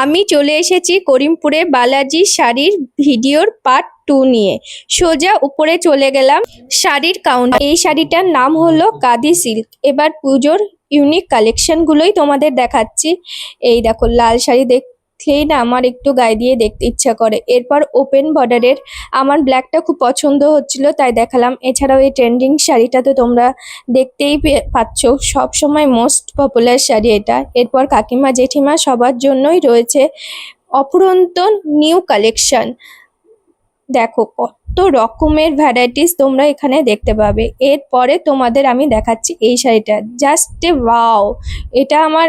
আমি চলে এসেছি করিমপুরে বালাজি শাড়ির ভিডিওর পার্ট টু নিয়ে। সোজা উপরে চলে গেলাম শাড়ির কাউন্ট এই শাড়িটার নাম হলো কাদি সিল্ক এবার পুজোর ইউনিক কালেকশনগুলোই তোমাদের দেখাচ্ছি। এই দেখো, লাল শাড়ি দেখলেই না আমার একটু গায়ে দিয়ে দেখতে ইচ্ছা করে। এরপর ওপেন বর্ডারের আমার ব্ল্যাকটা খুব পছন্দ হচ্ছিল, তাই দেখালাম। এছাড়াও এই ট্রেন্ডিং শাড়িটা তো তোমরা দেখতেই পাচ্ছ। সব সময় মোস্ট পপুলার শাড়ি এটা। এরপর কাকিমা জেঠিমা সবার জন্যই রয়েছে অফুরন্ত নিউ কালেকশন দেখো, কত রকমের ভ্যারাইটিস তোমরা এখানে দেখতে পাবে। এরপরে তোমাদের আমি দেখাচ্ছি এই শাড়িটা। জাস্ট এ ওয়াও এটা আমার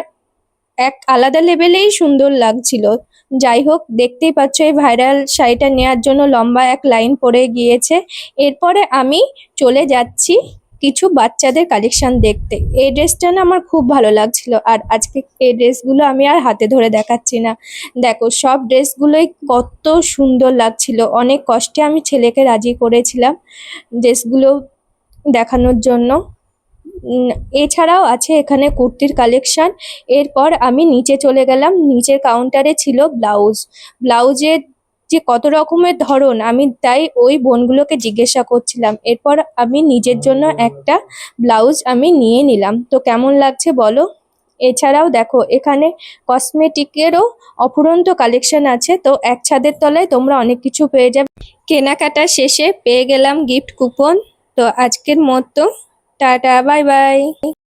এক আলাদা লেভেলেই সুন্দর লাগছিল। যাই হোক, দেখতেই পাচ্ছ এই ভাইরাল শাড়িটা নেওয়ার জন্য লম্বা এক লাইন পড়ে গিয়েছে। এরপরে আমি চলে যাচ্ছি কিছু বাচ্চাদের কালেকশন দেখতে। এই ড্রেসটা না আমার খুব ভালো লাগছিল আর আজকে এই ড্রেসগুলো আমি আর হাতে ধরে দেখাচ্ছি না। দেখো, সব ড্রেসগুলোই কত সুন্দর লাগছিল। অনেক কষ্টে আমি ছেলেকে রাজি করেছিলাম ড্রেসগুলো দেখানোর জন্য। এছাড়াও আছে এখানে কুর্তির কালেকশান এরপর আমি নিচে চলে গেলাম। নিচের কাউন্টারে ছিল ব্লাউজ ব্লাউজের যে কত রকমের ধরন, আমি তাই ওই বোনগুলোকে জিজ্ঞাসা করছিলাম। এরপর আমি নিজের জন্য একটা ব্লাউজ আমি নিয়ে নিলাম। তো কেমন লাগছে বলো? এছাড়াও দেখো, এখানে কসমেটিকেরও অফুরন্ত কালেকশন আছে। তো এক ছাদের তলায় তোমরা অনেক কিছু পেয়ে যাবে। কেনাকাটা শেষে পেয়ে গেলাম গিফট কুপন তো আজকের মতো টাটা বাই বাই